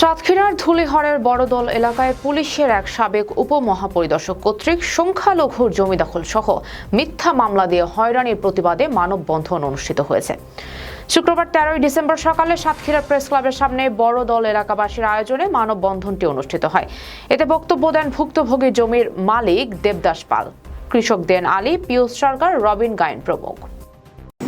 সাতক্ষীরার ধুলিহরের বড়দল এলাকায় পুলিশের এক সাবেক উপমহাপরিদর্শক কর্তৃক সংখ্যালঘুর জমি দখল সহ মিথ্যা মামলা দিয়ে হয়রানির প্রতিবাদে মানববন্ধন অনুষ্ঠিত হয়েছে। শুক্রবার তেরোই ডিসেম্বর সকালে সাতক্ষীরা প্রেস ক্লাবের সামনে বড় দল এলাকাবাসীর আয়োজনে মানববন্ধনটি অনুষ্ঠিত হয়। এতে বক্তব্য দেন ভুক্তভোগী জমির মালিক দেবদাস পাল, কৃষক দেন আলী পিয়ুষ সরকার, রবিন গায়েন প্রমুখ।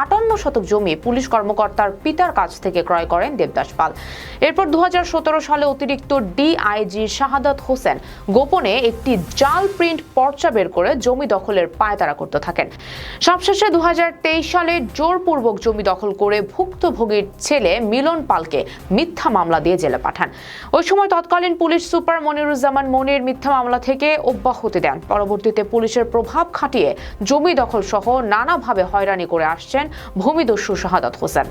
আটান্ন শতক জমি পুলিশ কর্মকর্তার পিতার কাছ থেকে ক্রয় করেন দেবদাস পাল। এরপর দু হাজার সতেরো সালে অতিরিক্ত ডিআইজি শাহাদাত হোসেন গোপনে একটি জাল প্রিন্ট পর্চা বের করে জমি দখলের পায়তারা করতে থাকেন। সবশেষে দু হাজার তেইশ সালে জোরপূর্বক জমি দখল করে ভুক্তভোগীর ছেলে মিলন পালকে মিথ্যা মামলা দিয়ে জেলে পাঠান। ওই সময় তৎকালীন পুলিশ সুপার মনিরুজ্জামান মনির মিথ্যা মামলা থেকে অব্যাহতি দেন। পরবর্তীতে পুলিশের প্রভাব খাটিয়ে জমি দখল সহ নানাভাবে হয়রানি করে আসছেন ভূমিদস্যু শাহাদাত হোসেন।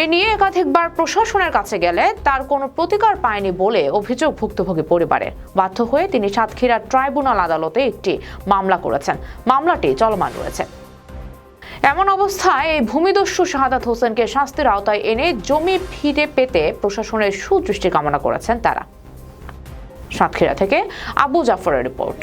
এ নিয়ে একাধিকবার প্রশাসনের কাছে গেলে তার কোনো প্রতিকার পায়নি বলে অভিযোগ ভুক্তভোগী পরিবারের বাধ্য হয়ে তিনি সাতক্ষীরা ট্রাইব্যুনাল আদালতে একটি মামলা করেছেন। মামলাটি চলমান রয়েছে। এমন অবস্থায় এই ভূমিদস্যু শাহাদাত হোসেনকে শাস্তির আওতায় এনে জমি ফিরে পেতে প্রশাসনের সুদৃষ্টি কামনা করেছেন তারা। সাতক্ষীরা থেকে আবু জাফরের রিপোর্ট।